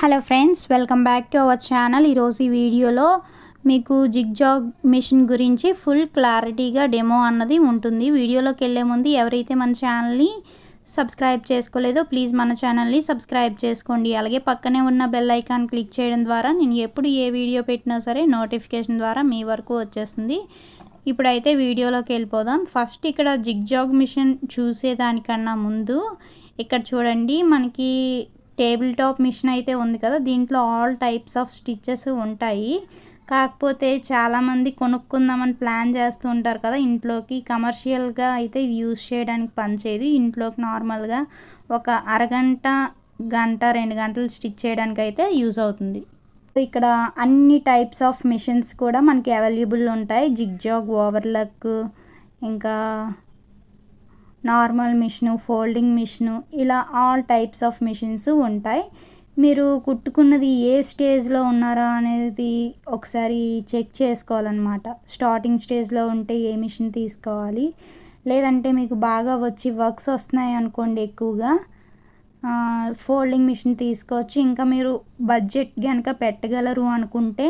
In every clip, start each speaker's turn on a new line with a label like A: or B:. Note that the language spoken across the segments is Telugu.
A: Hello friends welcome back to our channel ఈరోజు ఈ వీడియోలో మీకు జిగ్జాగ్ మిషన్ గురించి ఫుల్ క్లారిటీగా డెమో అన్నది ఉంటుంది. వీడియోలోకి వెళ్ళే ముందు ఎవరైతే మన ఛానల్ని సబ్స్క్రైబ్ చేసుకోలేదో ప్లీజ్ మన ఛానల్ని సబ్స్క్రైబ్ చేసుకోండి. అలాగే పక్కనే ఉన్న బెల్ ఐకాన్ క్లిక్ చేయడం ద్వారా నేను ఎప్పుడు ఏ వీడియో పెట్టినా సరే నోటిఫికేషన్ ద్వారా మీ వరకు వచ్చేస్తుంది. ఇప్పుడైతే వీడియోలోకి వెళ్ళిపోదాం. ఫస్ట్ ఇక్కడ జిగ్జాగ్ మిషన్ చూసేదానికన్నా ముందు ఇక్కడ చూడండి మనకి టేబుల్ టాప్ మిషన్ అయితే ఉంది కదా దీంట్లో ఆల్ టైప్స్ ఆఫ్ స్టిచ్చెస్ ఉంటాయి. కాకపోతే చాలామంది కొనుక్కుందామని ప్లాన్ చేస్తూ ఉంటారు కదా ఇంట్లోకి కమర్షియల్గా అయితే ఇది యూజ్ చేయడానికి పనిచేయదు ఇంట్లోకి నార్మల్గా ఒక అరగంట గంట రెండు గంటలు స్టిచ్ చేయడానికి అయితే యూజ్ అవుతుంది. ఇక్కడ అన్ని టైప్స్ ఆఫ్ మిషన్స్ కూడా మనకి అవైలబుల్ ఉంటాయి. జిగ్జాగ్ ఓవర్లక్ ఇంకా నార్మల్ మిషను ఫోల్డింగ్ మిషను ఇలా ఆల్ టైప్స్ ఆఫ్ మిషన్స్ ఉంటాయి. మీరు కుట్టుకున్నది ఏ స్టేజ్లో ఉన్నారా అనేది ఒకసారి చెక్ చేసుకోవాలన్నమాట. స్టార్టింగ్ స్టేజ్లో ఉంటే ఏ మిషన్ తీసుకోవాలి? లేదంటే మీకు బాగా వచ్చి వర్క్స్ వస్తున్నాయి అనుకోండి ఎక్కువగా ఫోల్డింగ్ మిషన్ తీసుకోవచ్చు. ఇంకా మీరు బడ్జెట్ కనుక పెట్టగలరు అనుకుంటే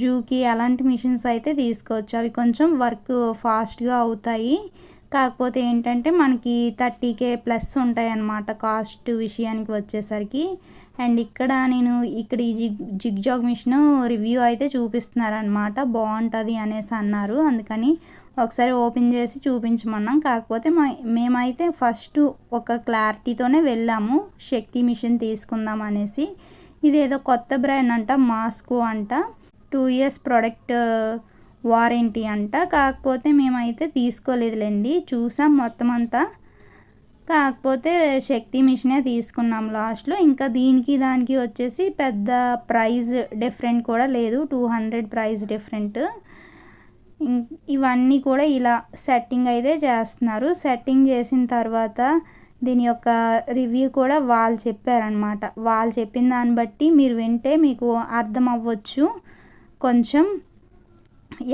A: జూకి అలాంటి మిషన్స్ అయితే తీసుకోవచ్చు. అవి కొంచెం వర్క్ ఫాస్ట్గా అవుతాయి. కాకపోతే ఏంటంటే మనకి థర్టీ కే ప్లస్ ఉంటాయి అన్నమాట కాస్ట్ విషయానికి వచ్చేసరికి. అండ్ ఇక్కడ నేను ఇక్కడ ఈ జిగ్ జిగ్జాగ్ మిషన్ రివ్యూ అయితే చూపిస్తున్నారనమాట బాగుంటుంది అనేసి అన్నారు. అందుకని ఒకసారి ఓపెన్ చేసి చూపించమన్నాం. కాకపోతే మా మేమైతే ఫస్ట్ ఒక క్లారిటీతోనే వెళ్ళాము. శక్తి మిషన్ తీసుకుందాం అనేసి. ఇది ఏదో కొత్త బ్రాండ్ అంట మాస్కో అంట. టూ ఇయర్స్ ప్రోడక్ట్ వారంటీ అంట. కాకపోతే మేమైతే తీసుకోలేదులేండి. చూసాం మొత్తం అంతా కాకపోతే శక్తి మిషనే తీసుకున్నాం లాస్ట్లో. ఇంకా దీనికి దానికి వచ్చేసి పెద్ద ప్రైజ్ డిఫరెంట్ కూడా లేదు. Two hundred price different. ఇవన్నీ కూడా ఇలా సెట్టింగ్ అయితే చేస్తున్నారు. సెట్టింగ్ చేసిన తర్వాత దీని యొక్క రివ్యూ కూడా వాళ్ళు చెప్పారనమాట వాళ్ళు చెప్పిన దాన్ని బట్టి మీరు వింటే మీకు అర్థం అవ్వచ్చు కొంచెం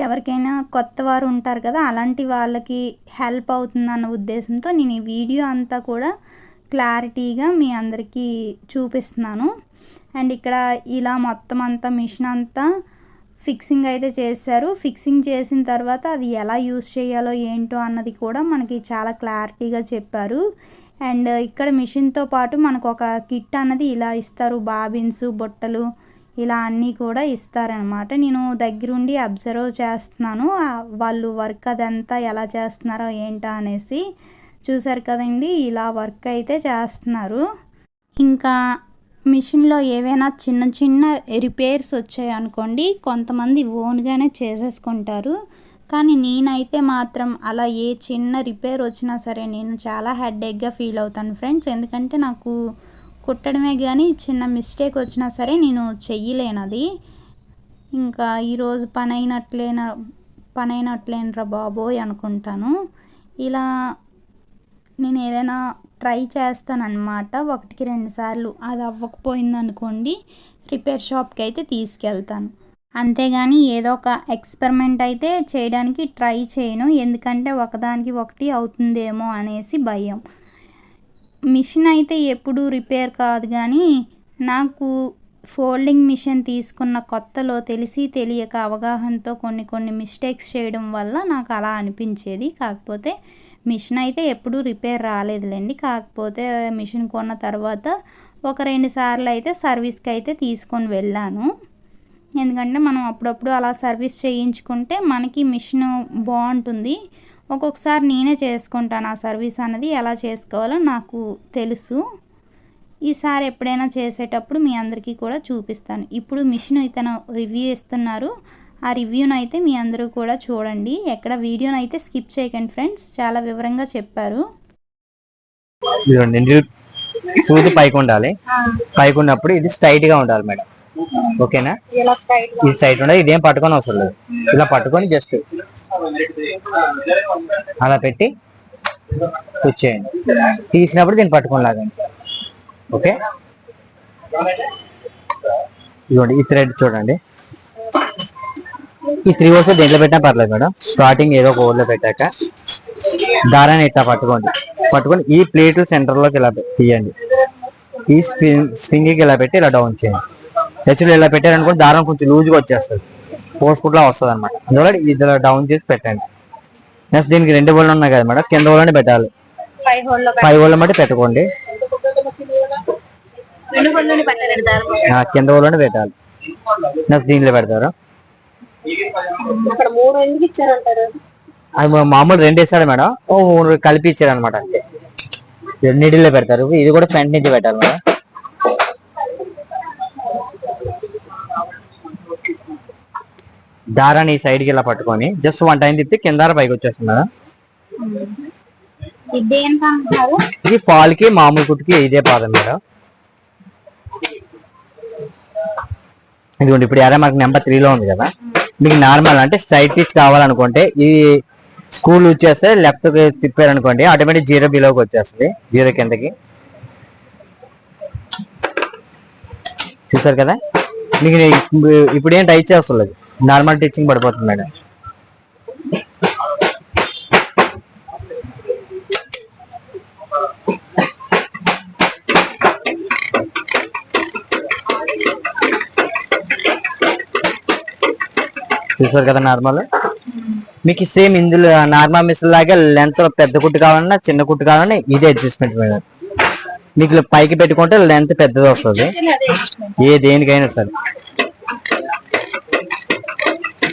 A: ఎవరికైనా కొత్త వారు ఉంటారు కదా అలాంటి వాళ్ళకి హెల్ప్ అవుతుందన్న ఉద్దేశంతో నేను ఈ వీడియో అంతా కూడా క్లారిటీగా మీ అందరికీ చూపిస్తున్నాను. అండ్ ఇక్కడ ఇలా మొత్తం అంతా మిషన్ అంతా ఫిక్సింగ్ అయితే చేశారు. ఫిక్సింగ్ చేసిన తర్వాత అది ఎలా యూస్ చేయాలో ఏంటో అన్నది కూడా మనకి చాలా క్లారిటీగా చెప్పారు. అండ్ ఇక్కడ మిషన్తో పాటు మనకు ఒక కిట్ అన్నది ఇలా ఇస్తారు. బాబిన్స్ బుట్టలు ఇలా అన్నీ కూడా ఇస్తారనమాట. నేను దగ్గరుండి అబ్జర్వ్ చేస్తున్నాను. వాళ్ళు వర్క్ అదంతా ఎలా చేస్తున్నారో ఏంటా అనేసి చూసారు కదండి. ఇలా వర్క్ అయితే చేస్తున్నారు. ఇంకా మిషన్లో ఏవైనా చిన్న చిన్న రిపేర్స్ వచ్చాయనుకోండి కొంతమంది ఓన్గానే చేసేసుకుంటారు. కానీ నేనైతే మాత్రం అలా ఏ చిన్న రిపేర్ వచ్చినా సరే నేను చాలా హెడ్ఏక్గా ఫీల్ అవుతాను ఫ్రెండ్స్. ఎందుకంటే నాకు కుట్టడమే కానీ చిన్న మిస్టేక్ వచ్చినా సరే నేను చెయ్యలేనది ఇంకా ఈరోజు పని అయినట్లేన పని అయినట్లేనరా బాబోయ్ అనుకుంటాను. ఇలా నేను ఏదైనా ట్రై చేస్తానన్నమాట. ఒకటికి రెండు సార్లు అది అవ్వకపోయింది అనుకోండి రిపేర్ షాప్కి అయితే తీసుకెళ్తాను. అంతేగాని ఏదో ఒక ఎక్స్పెరిమెంట్ అయితే చేయడానికి ట్రై చేయను. ఎందుకంటే ఒకదానికి ఒకటి అవుతుందేమో అనేసి భయం. మిషన్ అయితే ఎప్పుడు రిపేర్ కాదు కానీ నాకు ఫోల్డింగ్ మిషన్ తీసుకున్న కొత్తలో తెలిసి తెలియక అవగాహనతో కొన్ని కొన్ని మిస్టేక్స్ చేయడం వల్ల నాకు అలా అనిపించేది. కాకపోతే మిషన్ అయితే ఎప్పుడూ రిపేర్ రాలేదులేండి. కాకపోతే మిషన్ కొన్న తర్వాత ఒక రెండు సార్లు అయితే సర్వీస్కి అయితే తీసుకొని వెళ్ళాను. ఎందుకంటే మనం అప్పుడప్పుడు అలా సర్వీస్ చేయించుకుంటే మనకి మిషన్ బాగుంటుంది. ఒక్కొక్కసారి నేనే చేసుకుంటాను ఆ సర్వీస్ అన్నది ఎలా చేసుకోవాలో నాకు తెలుసు. ఈసారి ఎప్పుడైనా చేసేటప్పుడు మీ అందరికీ కూడా చూపిస్తాను. ఇప్పుడు మిషన్ ఇతను రివ్యూ ఇస్తున్నారు. ఆ రివ్యూను అయితే మీ అందరూ కూడా చూడండి. ఎక్కడ వీడియోని అయితే స్కిప్ చేయకండి ఫ్రెండ్స్. చాలా వివరంగా చెప్పారు.
B: సూది పైకి ఉండాలి. పైకి ఉన్నప్పుడు ఇది స్ట్రైట్గా ఉండాలి మేడం. ఓకేనా? ఇది స్ట్రైట్ ఉండాలి ఇదేం పట్టుకొని అవసరం లేదు. ఇలా పట్టుకొని జస్ట్ అలా పెట్టి కూర్చేయండి. తీసినప్పుడు దీన్ని పట్టుకొని లాగండి. ఓకే? ఇదిగోండి ఈ థ్రెడ్ చూడండి. ఈ త్రీ ఓర్స్ దేంట్లో పెట్టినా పర్లేదు మేడం. స్టార్టింగ్ ఏదో ఒక ఓర్లో పెట్టాక దారాన్ని ఇట్లా పట్టుకోండి. పట్టుకొని ఈ ప్లేట్ సెంటర్లోకి ఇలా తీయండి. ఈ స్ప్రింగ్కి ఇలా పెట్టి ఇలా డౌన్ చేయండి. యాక్చువల్లీ ఇలా పెట్టారనుకోండి దారం కొంచెం లూజ్గా వచ్చేస్తుంది. పోసుకుంటా వస్తుంది అనమాట అందువల్ల ఇది డౌన్ చేసి పెట్టండి. నెక్స్ట్ దీనికి రెండు బోళ్ళు ఉన్నాయి కదా మేడం. కింద బోళ్ళని పెట్టాలి.
C: ఫైవ్
B: బోళ్ళ మట్టి పెట్టుకోండి. కింద బోళ్ళని పెట్టాలి. నెక్స్ట్ దీనిలో పెడతారు? అది మామూలు రెండు వేస్తాడు మేడం. కలిపి ఇచ్చాడు అనమాట రెండింటిలో పెడతారు. ఇది కూడా ఫ్రంట్ నుంచి పెట్టాలి మేడం. దారాన్ని ఈ సైడ్కి ఇలా పట్టుకొని జస్ట్ వన్ టైం తిప్పితే కింద పైకి వచ్చేస్తుంది
C: ఇది
B: ఫాల్కి మామూలు కుట్టుకి ఇదే పాదం మేడం. ఇదిగోండి ఇప్పుడు ఎరా మనకి నెంబర్ త్రీలో ఉంది కదా? మీకు నార్మల్ అంటే స్ట్రైట్ పిచ్ కావాలనుకుంటే ఈ స్కూల్ యూజ్ చేస్తే లెఫ్ట్ తిప్పారనుకోండి ఆటోమేటిక్ జీరో బిలోకి వచ్చేస్తుంది జీరో కిందకి. చూసారు కదా? మీకు ఇప్పు- ఇప్పుడు ఏం టైట్ చేస్తలేదు నార్మల్ టీచింగ్ పడిపోతుంది మేడం. చూసారు కదా నార్మల్? మీకు సేమ్ ఇందులో నార్మల్ మిషన్ లాగా లెంత్ పెద్ద కుట్టు కావాలన్నా చిన్న కుట్టు కావాలన్నా ఇదే అడ్జస్ట్మెంట్ మేడం. మీకు పైకి పెట్టుకుంటే లెంత్ పెద్దది వస్తుంది. ఏ దేనికైనా సరే.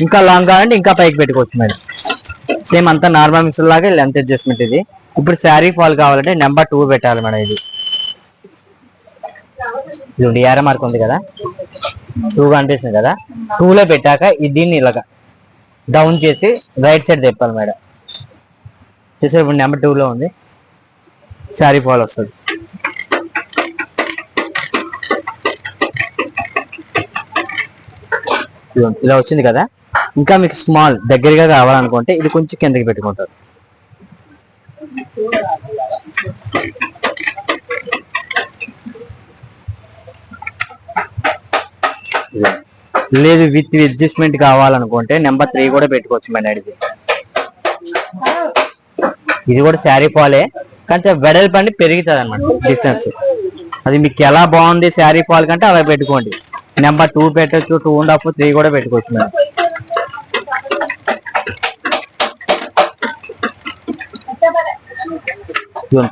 B: ఇంకా లాంగ్ కావాలంటే ఇంకా పైకి పెట్టుకోవచ్చు మేడం. సేమ్ అంతా నార్మల్ మిషన్ లాగా లెంత్ అడ్జస్ట్మెంట్ ఇది. ఇప్పుడు శారీ ఫాల్ కావాలంటే నెంబర్ టూ పెట్టాలి మేడం ఇది. ఇది ఏర మార్క్ ఉంది కదా. టూ కనిపిస్తుంది కదా. టూ లో పెట్టాక ఇది దీన్ని ఇలాగా డౌన్ చేసి రైట్ సైడ్ తెప్పాలి మేడం. చూసారు ఇప్పుడు నెంబర్ టూ లో ఉంది. శారీ ఫాల్ వస్తుంది. ఇలా వచ్చింది కదా. ఇంకా మీకు స్మాల్ దగ్గరగా కావాలనుకుంటే ఇది కొంచెం కిందకి పెట్టుకుంటారు. లేదు విత్ అడ్జస్ట్మెంట్ కావాలనుకుంటే నెంబర్ త్రీ కూడా పెట్టుకోవచ్చు మేడం అడిగి ఇది కూడా శారీ ఫాలే కానీ వెడల్పు అండి పెరుగుతుంది అనమాట డిస్టెన్స్ అది మీకు ఎలా బాగుంది శారీ ఫాల్ కంటే అలా పెట్టుకోండి. నెంబర్ టూ పెట్టచ్చు టూ అండ్ హాఫ్ త్రీ కూడా పెట్టుకోవచ్చు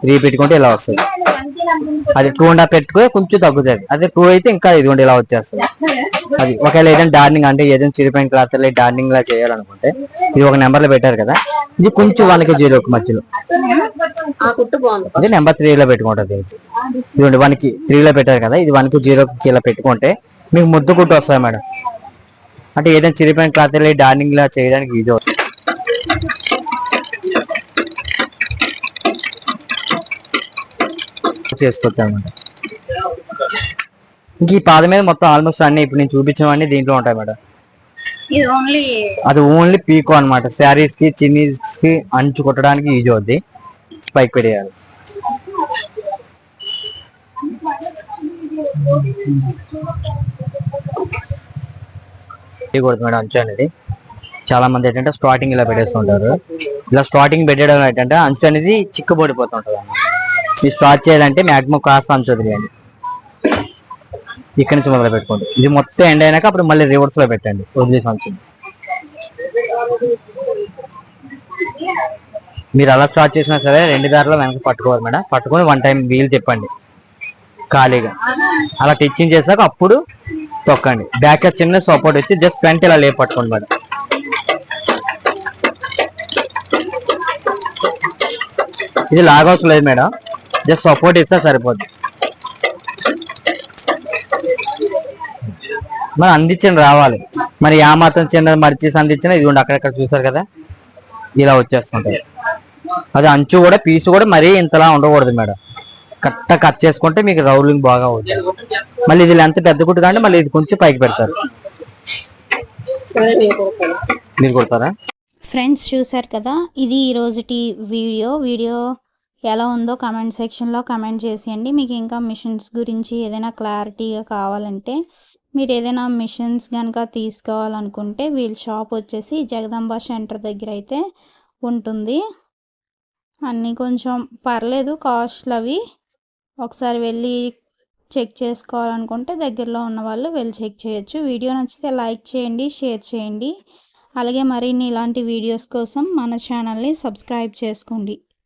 B: త్రీ పెట్టుకుంటే ఇలా వస్తుంది. అది టూ అండ్ హాఫ్ పెట్టుకో కొంచెం తగ్గుతుంది. అదే టూ అయితే ఇంకా ఇదిగోండి ఇలా వచ్చేస్తుంది. అది ఒకవేళ ఏదైనా డార్నింగ్ అంటే ఏదైనా చిరిపోయిన క్లాత్ డార్నింగ్ లా చేయాలనుకుంటే ఇది ఒక నెంబర్లో పెట్టారు కదా ఇది కొంచెం వన్కి జీరో మధ్యలో.
C: కుట్టు బాగుంది.
B: అది నెంబర్ త్రీ లో పెట్టుకుంటుంది ఇదిగోండి వన్కి త్రీ లో పెట్టారు కదా ఇది వన్కి జీరో కి ఇలా పెట్టుకుంటే మీకు ముద్దు కుట్టు వస్తుంది మేడం. అంటే ఏదైనా చిరిపోయిన క్లాత్ డార్నింగ్ లా చేయడానికి ఇది చేసుకోవచ్చు అనమాట ఇంక ఈ పాద మీద మొత్తం ఆల్మోస్ట్ అన్ని ఇప్పుడు నేను చూపించినవన్నీ దీంట్లో ఉంటాయి మేడం. అది ఓన్లీ పీకో అన్నమాట. శారీస్కి చిన్నీస్కి అంచు కొట్టడానికి ఈజీ అవుద్ది. పైకి పెట్టేయాలి. మేడం అంచు అనేది. చాలా మంది ఏంటంటే స్టార్టింగ్ ఇలా పెట్టేస్తుంటారు. ఇలా స్టార్టింగ్ పెట్టడం ఏంటంటే అంచు అనేది చిక్కుపడిపోతుంటది అన్నమాట మీరు స్టార్ట్ చేయాలంటే మ్యాక్సిమం కాస్త అంచు వదిలేయండి. ఇక్కడ నుంచి మొదలు పెట్టుకోండి. ఇది మొత్తం ఎండ్ అయినాక అప్పుడు మళ్ళీ రివర్స్లో పెట్టండి. వదిలేసి అంచుని మీరు అలా స్టార్ట్ చేసినా సరే రెండు దారిలో వెనక పట్టుకోవాలి మేడం. పట్టుకొని వన్ టైం వీలు చెప్పండి ఖాళీగా. అలా టిచ్చింగ్ చేశాక అప్పుడు తొక్కండి. బ్యాక్ చిన్న సపోర్ట్ ఇచ్చి జస్ట్ ఫ్రంట్ ఇలా లేపు పట్టుకోండి మేడం. ఇది లాగౌట్ లేదు మేడం. జస్ట్ సపోర్ట్ ఇస్తే సరిపోద్ది. మరి అందించండి రావాలి. మరి ఆ మాత్రం చిన్నది మర్చేసి అందించిన ఇది అక్కడక్కడ చూసారు కదా? ఇలా వచ్చేస్తుంటాయి. అది అంచు కూడా పీసు కూడా మరీ ఇంతలా ఉండకూడదు మేడం. కట్ట కట్ చేసుకుంటే మీకు రౌలింగ్ బాగా అవుతుంది. మళ్ళీ ఇది ఎంత పెద్ద కుట్టు కానీ మళ్ళీ ఇది కొంచెం పైకి పెడతారు. మీరు కొడతారా?
A: ఫ్రెండ్స్ చూశారు కదా ఇది ఈరోజుటి వీడియో. వీడియో ఎలా ఉందో కమెంట్ సెక్షన్లో కమెంట్ చేసేయండి. మీకు ఇంకా మిషన్స్ గురించి ఏదైనా క్లారిటీగా కావాలంటే మీరు ఏదైనా మిషన్స్ కనుక తీసుకోవాలనుకుంటే వీళ్ళ షాప్ వచ్చేసి జగదంబ సెంటర్ దగ్గర అయితే ఉంటుంది. అన్నీ కొంచెం పర్లేదు కాస్ట్లు అవి ఒకసారి వెళ్ళి చెక్ చేసుకోవాలనుకుంటే దగ్గరలో ఉన్న వాళ్ళు వెళ్ళి చెక్ చేయొచ్చు. వీడియో నచ్చితే లైక్ చేయండి షేర్ చేయండి. అలాగే మరిన్ని ఇలాంటి వీడియోస్ కోసం మన ఛానల్ని సబ్స్క్రైబ్ చేసుకోండి.